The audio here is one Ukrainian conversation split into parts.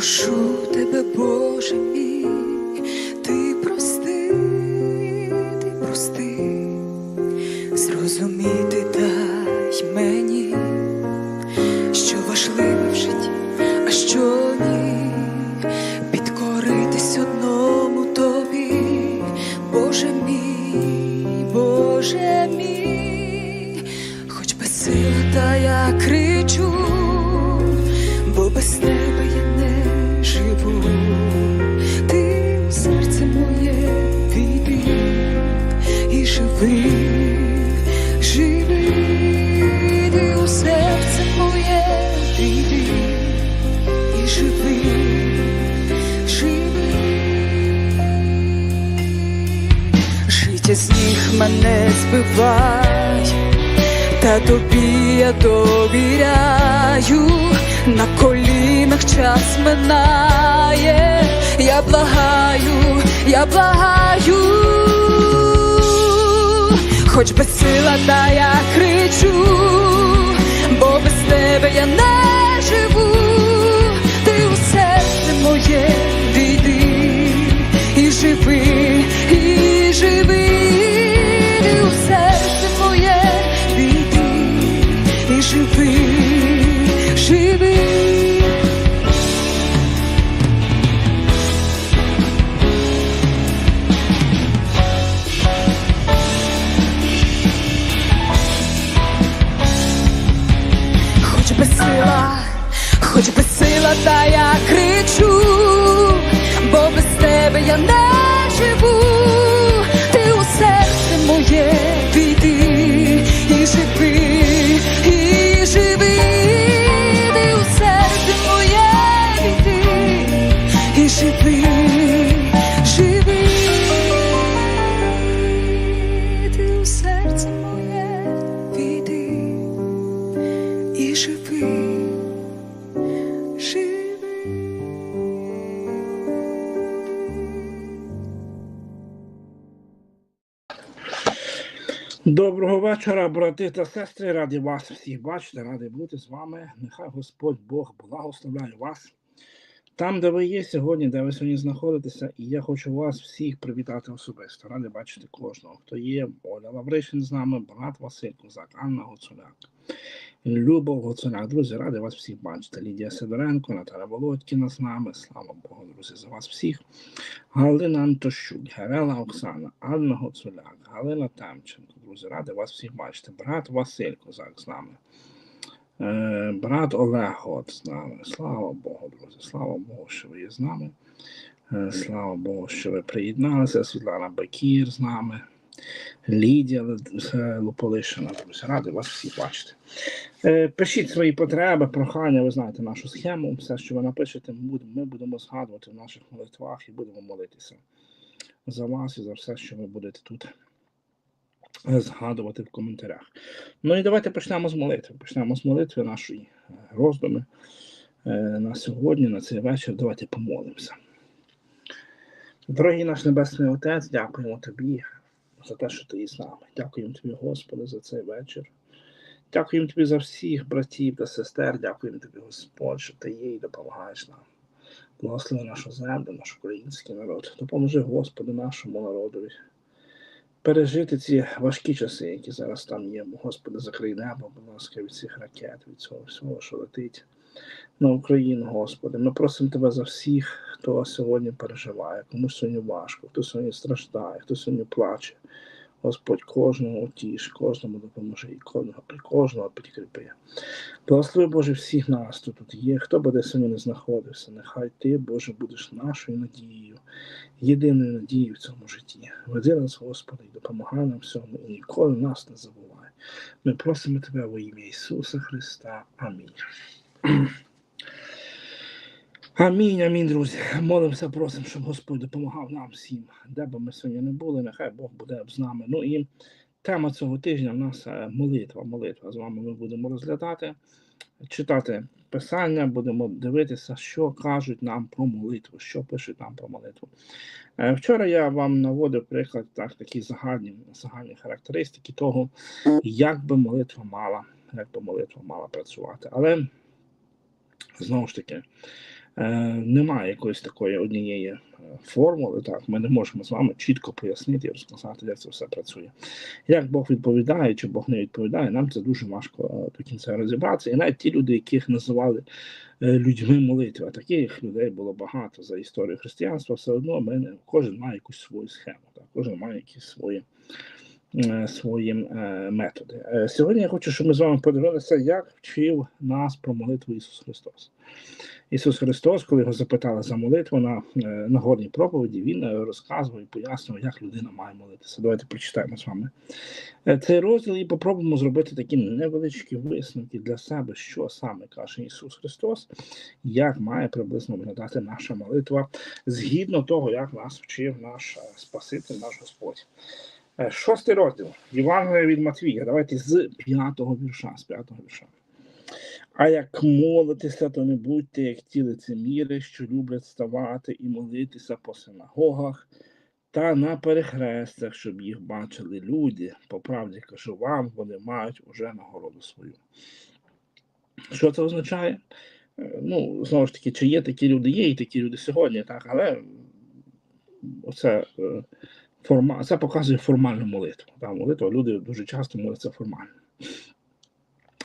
прошу тебе, Боже мій, живи, живи, ти у серце моє війди і живи, живи. Життя з ніг мене збивай, та тобі я довіряю, на колінах час минає, я благаю, я благаю, хоч без сила, та я кричу, бо без тебе я не без тебе я не живу, вечора, брати та сестри. Раді вас всіх бачити, радий бути з вами. Нехай Господь Бог благословляє вас там, де ви є сьогодні, де ви сьогодні знаходитеся, і я хочу вас всіх привітати особисто. Радий бачити кожного, хто є. Оля Лавришин з нами, брат Василь Козак, Анна Гуцуляк, Любов Гуцуляк. Друзі, радий вас всіх бачити. Лідія Сидоренко, Наталя Володькіна з нами. Слава Богу, друзі, за вас всіх. Галина Антощук, Герела Оксана, Анна Гуцуляк, Галина Темченко. Друзі, радий вас всіх бачити. Брат Василь Козак з нами. Е, Брат Олег от з нами. Слава Богу, друзі. Слава Богу, що ви є з нами. Е, Слава Богу, що ви приєдналися. Світлана Бакір з нами. Лідія е, Луполишина. Друзі, радий вас всіх бачити. Е, Пишіть свої потреби, прохання, ви знаєте нашу схему. Все, що ви напишете, ми будемо, згадувати в наших молитвах і будемо молитися за вас і за все, що ви будете тут е, згадувати в коментарях. Ну і давайте почнемо з молитви. Почнемо з молитви нашої е, роздуми е, на сьогодні, на цей вечір. Давайте помолимося. Дорогий наш Небесний Отець, дякуємо Тобі за те, що ти з нами. Дякуємо Тобі, Господи, за цей вечір. Дякуємо Тобі за всіх братів та сестер. Дякуємо Тобі, Господь, що ти є і допомагаєш нам. Благослови нашу землю, наш український народ. Допоможи Господу нашому народові пережити ці важкі часи, які зараз там є. Господи, закрий небо, будь ласка, від цих ракет, від цього всього, що летить на Україну, Господи. Ми просимо Тебе за всіх, хто сьогодні переживає, кому сьогодні важко, хто сьогодні страждає, хто сьогодні плаче. Господь кожного утіш, кожному допоможи і кожного, і кожного підкріпи. Благослови Боже всіх нас, хто тут є, хто би де сьогодні не знаходився. Нехай Ти, Боже, будеш нашою надією, єдиною надією в цьому житті. Веди нас, Господи, і допомагай нам всьому, і ніколи нас не забувай. Ми просимо Тебе во ім'я Ісуса Христа. Амінь. Амінь, амінь, друзі. Молимося, просимо, щоб Господь допомагав нам всім, де би ми сьогодні не були, нехай Бог буде з нами. Ну і тема цього тижня в нас е, молитва. Молитва з вами ми будемо розглядати. читати писання, будемо дивитися, що кажуть нам про молитву, що пишуть нам про молитву. Е, Вчора я вам наводив приклад так, такі загальні, загальні характеристики того, як би молитва мала, як би молитва мала працювати. Але знову ж таки, немає якоїсь такої однієї е, формули. Так, ми не можемо з вами чітко пояснити і розказати, як це все працює. Як Бог відповідає чи Бог не відповідає, нам це дуже важко е, до кінця розібратися. І навіть ті люди, яких називали е, людьми молитви, а таких людей було багато за історію християнства, все одно ми кожен має якусь свою схему, так, кожен має якісь свої. Е, Свої е, методи. Е, Сьогодні я хочу, щоб ми з вами подивилися, як вчив нас про молитву Ісус Христос. Ісус Христос, коли його запитали за молитву на нагорній проповіді, він розказував і пояснював, як людина має молитися. Давайте прочитаємо з вами цей розділ і попробуємо зробити такі невеличкі висновки для себе, що саме каже Ісус Христос, як має приблизно виглядати наша молитва згідно того, як нас вчив наш Спаситель, наш Господь. Е, Шостий розділ Євангелія від Матвія. Давайте з п'ятого вірша. З п'ятого вірша. А як молитеся, то не будьте як ті лицеміри, що люблять ставати і молитися по синагогах та на перехрестях, щоб їх бачили люди. По правді кажу вам, вони мають уже нагороду свою. Що це означає? Е, Ну, знову ж таки, чи є такі люди, є і такі люди сьогодні, так, але оце, е, форма, це показує формальну молитву. Так, молитва люди дуже часто моляться формально.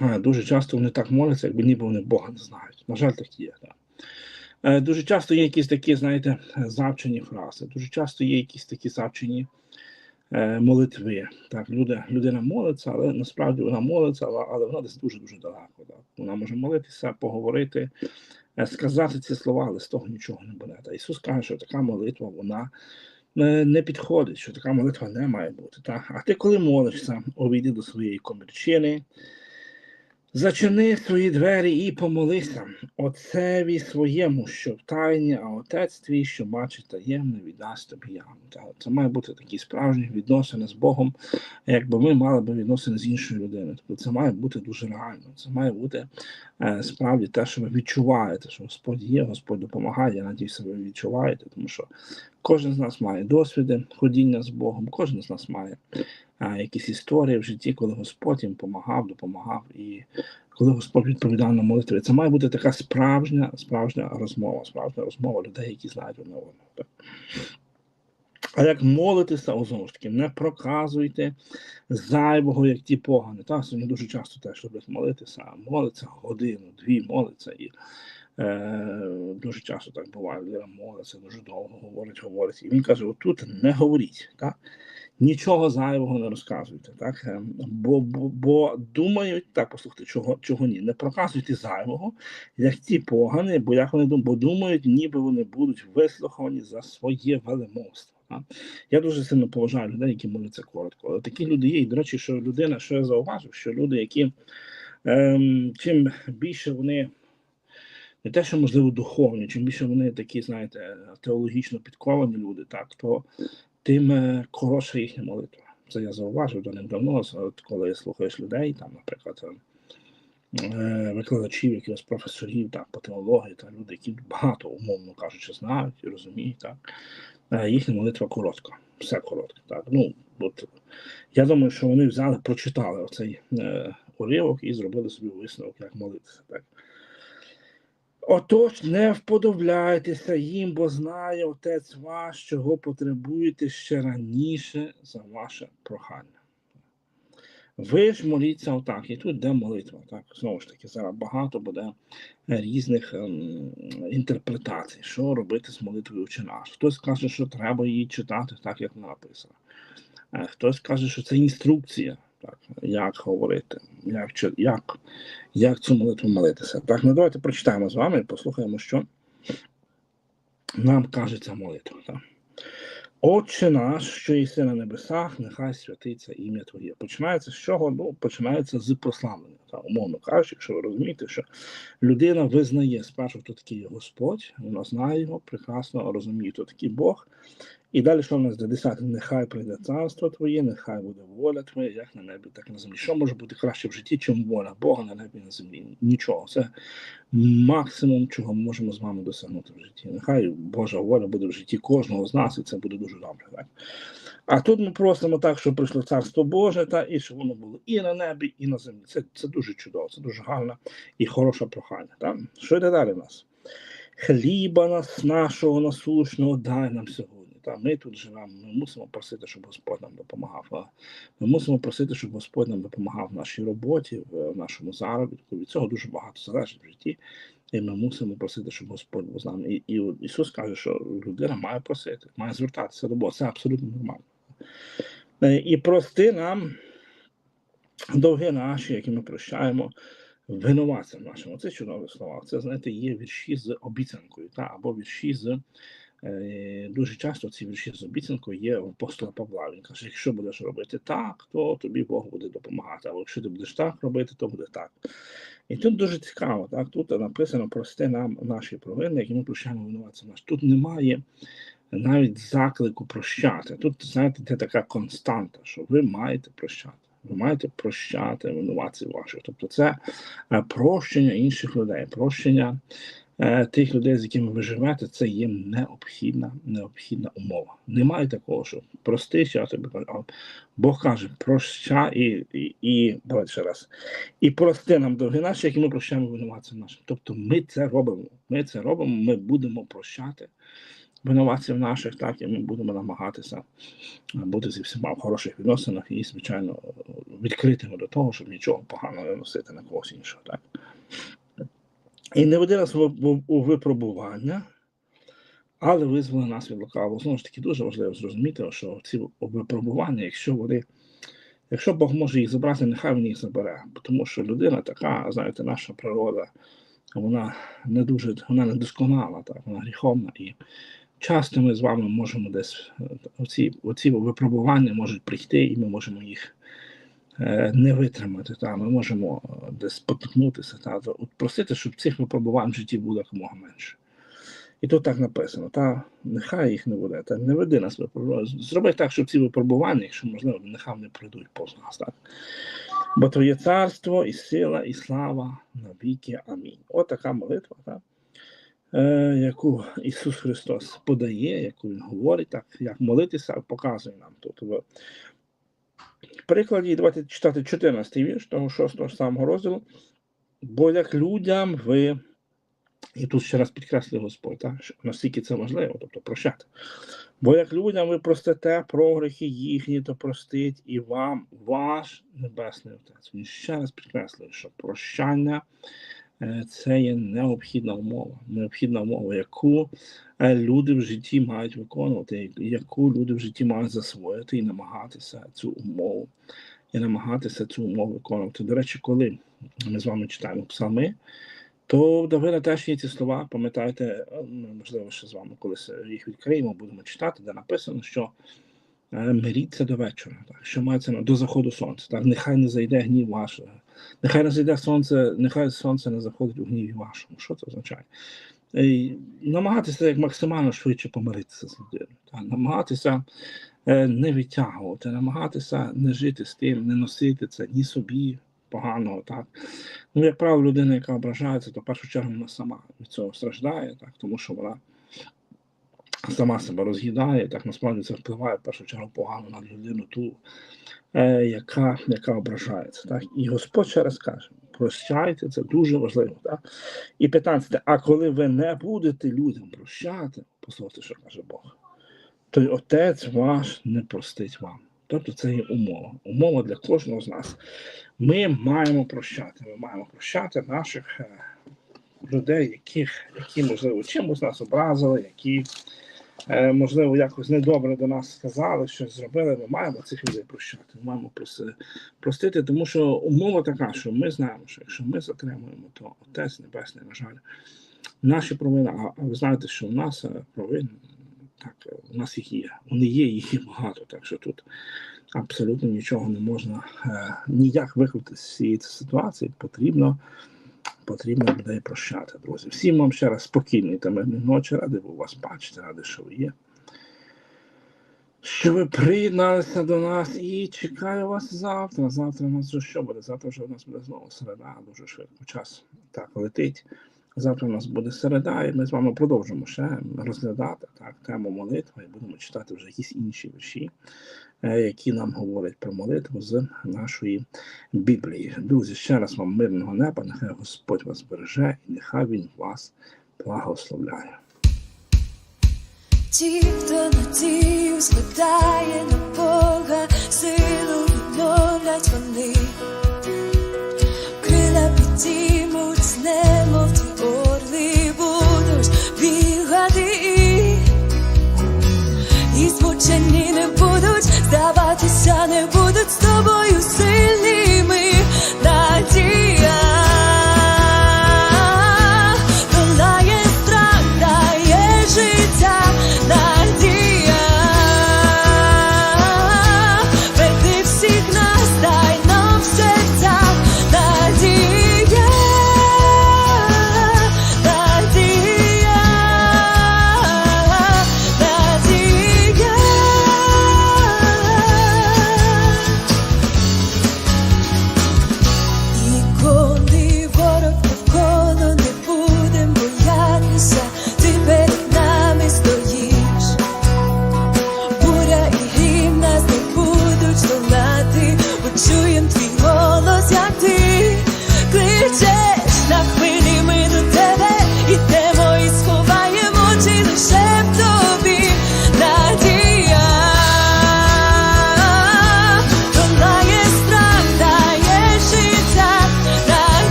Е, Дуже часто вони так моляться, якби ніби вони Бога не знають. На жаль, так є. Так. Е, Дуже часто є якісь такі, знаєте, завчені фрази. Дуже часто є якісь такі завчені е, молитви. Так, люди, людина молиться, але насправді вона молиться, але, вона десь дуже-дуже далеко. Так. Вона може молитися, поговорити, сказати ці слова, але з того нічого не буде. Та Ісус каже, що така молитва, вона не підходить, що така молитва не має бути. Так? А ти, коли молишся, увійди до своєї комірчини, Зачини свої двері і помолися Отцеві своєму, що в тайні, а отець твій, що бачить таємне, віддасть тобі явно. Це має бути такі справжні відносини з Богом, якби ми мали би відносини з іншою людиною. Тобто це має бути дуже реально. Це має бути е, справді те, що ви відчуваєте, що Господь є, Господь допомагає. Я надіюся, ви відчуваєте, тому що кожен з нас має досвіди ходіння з Богом, кожен з нас має якісь історії в житті, коли Господь їм допомагав, допомагав, і коли Господь відповідав на молитви. Це має бути така справжня, справжня розмова, справжня розмова людей, які знають одне одного. А як молитися, о, знову ж таки, не проказуйте зайвого, як ті погані. Та сьогодні дуже часто теж люблять молитися, молиться годину, дві молиться і. Е, дуже часто так буває, людина молиться, дуже довго говорить, говорить. І він каже: отут не говоріть, так? Нічого зайвого не розказуйте, так? Е, Бо, бо, бо думають, так, послухайте, чого, чого ні, не проказуйте зайвого, як ті погані, бо як вони думають, бо думають, ніби вони будуть вислухані за своє велемовство. Я дуже сильно поважаю людей, які моляться коротко. Але такі люди є. І, до речі, що людина, що я зауважив, що люди, які ем, чим більше вони не те, що можливо духовні, чим більше вони такі, знаєте, теологічно підковані люди, так то тим е, коротша їхня молитва. Це я зауважив давним-давно, от коли слухаєш людей, там, наприклад, е, викладачів, якихось професорів так, по теології, та люди, які багато, умовно кажучи, знають і розуміють, так, е, їхня молитва коротка, все коротке. Так. Ну, от, я думаю, що вони взяли, прочитали оцей е, уривок і зробили собі висновок, як молитися. Так. Отож, не вподобляйтеся їм, бо знає Отець ваш, чого потребуєте ще раніше за ваше прохання. Ви ж моліться отак, і тут де молитва. Так, знову ж таки, зараз багато буде різних ем, інтерпретацій, що робити з молитвою «Отче наш». Хтось каже, що треба її читати так, як вона написана. Е, Хтось каже, що це інструкція, так, як говорити, як, як, як цю молитву молитися. Так, ну давайте прочитаємо з вами і послухаємо, що нам каже ця молитва. Так. Отче наш, що єси на небесах, нехай святиться ім'я Твоє. Починається з чого? Ну, починається з прославлення. Та, умовно кажучи, якщо ви розумієте, що людина визнає спершу, хто такий Господь, вона знає його, прекрасно розуміє, хто такий Бог. І далі, що в нас до 10? Нехай прийде царство Твоє, нехай буде воля Твоя, як на небі, так і на землі. Що може бути краще в житті, чим воля Бога на небі і на землі? Нічого. Це максимум, чого ми можемо з вами досягнути в житті. Нехай Божа воля буде в житті кожного з нас, і це буде дуже добре. Так? А тут ми просимо так, щоб прийшло царство Боже, та і щоб воно було і на небі, і на землі. Це, це дуже чудово, це дуже гарне і хороше прохання. Так? Що йде далі в нас? Хліба нас нашого насущного дай нам сьогодні. Та ми тут живемо, ми мусимо просити, щоб Господь нам допомагав. Ми мусимо просити, щоб Господь нам допомагав в нашій роботі, в нашому заробітку. Від цього дуже багато залежить в житті. І ми мусимо просити, щоб Господь був з нами. І, і Ісус каже, що людина має просити, має звертатися до Бога. Це абсолютно нормально. Е, І прости нам довги наші, які ми прощаємо винуватцям нашим. Це чудові слова. Це, знаєте, є вірші з обіцянкою, та, або вірші з. Е, Дуже часто ці вірші з обіцянкою є у апостола Павла. Він каже: якщо будеш робити так, то тобі Бог буде допомагати. Або якщо ти будеш так робити, то буде так. І тут дуже цікаво, так тут написано прости нам наші провини, які ми прощаємо винуватцям наш. Тут немає навіть заклику прощати. Тут, знаєте, це така константа, що ви маєте прощати. Ви маєте прощати винуватців ваших. Тобто це е, прощення інших людей, прощення тих людей, з якими ви живете, це є необхідна, необхідна умова. Немає такого, що прости, що тобі. Бог каже, прощай і, і, і давайте ще раз. І прости нам довги наші, які ми прощаємо винуватцям нашим. Тобто ми це робимо. Ми це робимо, ми будемо прощати винуватців наших, так, і ми будемо намагатися е, бути зі всіма в хороших відносинах і, звичайно, відкритими до того, щоб нічого поганого не носити на когось іншого. Так? І не веди нас у випробування, але визволи нас від лукавого. Знову ж таки, дуже важливо зрозуміти, що ці випробування, якщо вони. Якщо Бог може їх забрати, нехай він їх забере. Тому що людина така, знаєте, наша природа, вона не дуже вона не досконала, так, вона гріховна. І часто ми з вами можемо десь е, оці, оці випробування можуть прийти, і ми можемо їх не витримати. Та, ми можемо е, десь спотикнутися. Та, просити, щоб цих випробувань в житті було якомога менше. І тут так написано, та нехай їх не буде, та не веди нас випробування. Зроби так, щоб ці випробування, якщо можливо, нехай не прийдуть повз нас. Так? Бо твоє царство, і сила, і слава на віки. Амінь. От така молитва, так? Е, яку Ісус Христос подає, яку Він говорить, так, як молитися, показує нам тут. Прикладі, давайте читати 14 вірш того 6 самого розділу. Бо як людям ви, і тут ще раз підкреслює Господь, так, наскільки це важливо, тобто прощати. Бо як людям ви простите прогрехи їхні, то простить і вам ваш Небесний Отець. Він ще раз підкреслює, що прощання це є необхідна умова, необхідна умова, яку е, люди в житті мають виконувати, яку люди в житті мають засвоїти і намагатися цю умову, і намагатися цю умову виконувати. До речі, коли ми з вами читаємо псалми, то в Давида теж є ці слова, пам'ятаєте, ну, можливо, ще з вами колись їх відкриємо, будемо читати, де написано, що е, миріться до вечора, так, що мається до заходу сонця. Так, нехай не зайде гнів ваш, е, нехай не зайде сонце, нехай сонце не заходить у гніві вашому. Що це означає? І намагатися як максимально швидше помиритися з людиною, так, намагатися е, не відтягувати, намагатися не жити з тим, не носити це ні собі поганого. так. Ну, як правило, людина, яка ображається, то в першу чергу вона сама від цього страждає, так, тому що вона сама себе роз'їдає, так насправді це впливає в першу чергу погано на людину, ту, е, яка, яка ображається. Так. І Господь ще раз каже: прощайте, це дуже важливо. Так. І 15. А коли ви не будете людям прощати, послухайте, що каже Бог, то й Отець ваш не простить вам. Тобто це є умова. Умова для кожного з нас. Ми маємо прощати. Ми маємо прощати наших е, людей, яких, які, можливо, чимось нас образили, які, можливо, якось недобре до нас сказали, щось зробили. Ми маємо цих людей прощати. Ми маємо простити, тому що умова така, що ми знаємо, що якщо ми затримуємо, то Отець Небесний, на жаль, наші провини, а ви знаєте, що в нас е, провин, так, е, у нас їх є. Вони є, їх є багато, так що тут абсолютно нічого не можна е, ніяк викрутити з цієї ситуації. Потрібно, потрібно людей прощати, друзі. Всім вам ще раз спокійної та мирної ночі. Радий був вас бачити, радий, що ви є. що ви приєдналися до нас і чекаю вас завтра. Завтра у нас вже що буде? Завтра вже у нас буде знову середа, дуже швидко час так летить. Завтра у нас буде середа, і ми з вами продовжимо ще розглядати так, тему молитви і будемо читати вже якісь інші вірші, е, які нам говорять про молитву з нашої Біблії. Друзі, ще раз вам мирного неба, нехай Господь вас береже і нехай Він вас благословляє. Ті, хто надію складає на Бога, силу відновлять вони, крила підіймуть, будуть, здаватися не будуть з тобою